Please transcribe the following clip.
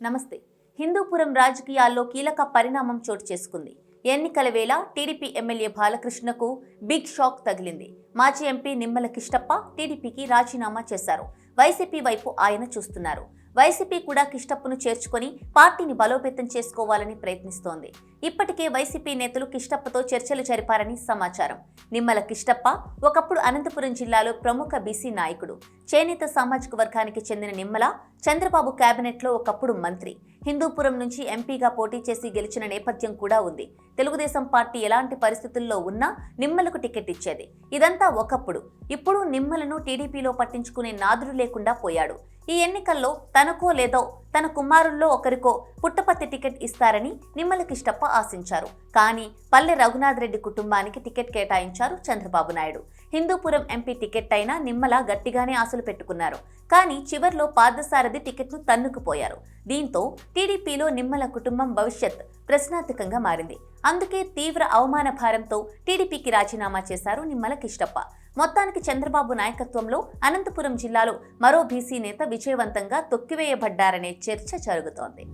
నమస్తే. హిందూపురం రాజకీయాల్లో కీలక పరిణామం చోటు చేసుకుంది. ఎన్నికల వేళ టీడీపీ ఎమ్మెల్యే బాలకృష్ణకు బిగ్ షాక్ తగిలింది. మాజీ ఎంపీ నిమ్మల కిష్టప్ప టీడీపీకి రాజీనామా చేశారు. వైసీపీ వైపు ఆయన చూస్తున్నారు. వైసీపీ కూడా కిష్టప్పను చేర్చుకొని పార్టీని బలోపేతం చేసుకోవాలని ప్రయత్నిస్తోంది. ఇప్పటికే వైసీపీ నేతలు కిష్టప్పతో చర్చలు జరిపారని సమాచారం. నిమ్మల కిష్టప్ప ఒకప్పుడు అనంతపురం జిల్లాలో ప్రముఖ బీసీ నాయకుడు. చేనేత సామాజిక వర్గానికి చెందిన నిమ్మల చంద్రబాబు కేబినెట్లో ఒకప్పుడు మంత్రి. హిందూపురం నుంచి ఎంపీగా పోటీ చేసి గెలిచిన నేపథ్యం కూడా ఉంది. తెలుగుదేశం పార్టీ ఎలాంటి పరిస్థితుల్లో ఉన్నా నిమ్మలకు టికెట్ ఇచ్చేది. ఇదంతా ఒకప్పుడు. ఇప్పుడు నిమ్మలను టీడీపీలో పట్టించుకునే నాదుడు లేకుండా పోయాడు. ఈ ఎన్నికల్లో తనకో లేదో తన కుమారుల్లో ఒకరికో పుట్టపత్తి టికెట్ ఇస్తారని నిమ్మల కిష్టప్ప ఆశించారు. కానీ పల్లె రఘునాథ్ రెడ్డి కుటుంబానికి టికెట్ కేటాయించారు చంద్రబాబు నాయుడు. హిందూపురం ఎంపీ టికెట్ అయినా నిమ్మల గట్టిగానే ఆశలు పెట్టుకున్నారు. కానీ చివర్లో పార్థసారథి టికెట్ను తన్నుకుపోయారు. దీంతో టీడీపీలో నిమ్మల కుటుంబం భవిష్యత్ ప్రశ్నార్థకంగా మారింది. అందుకే తీవ్ర అవమాన భారంతో టీడీపీకి రాజీనామా చేశారు నిమ్మల కిష్టప్ప. మొత్తానికి చంద్రబాబు నాయకత్వంలో అనంతపురం జిల్లాలో మరో బీసీ నేత విజయవంతంగా తొక్కివేయబడ్డారనే చర్చ జరుగుతోంది.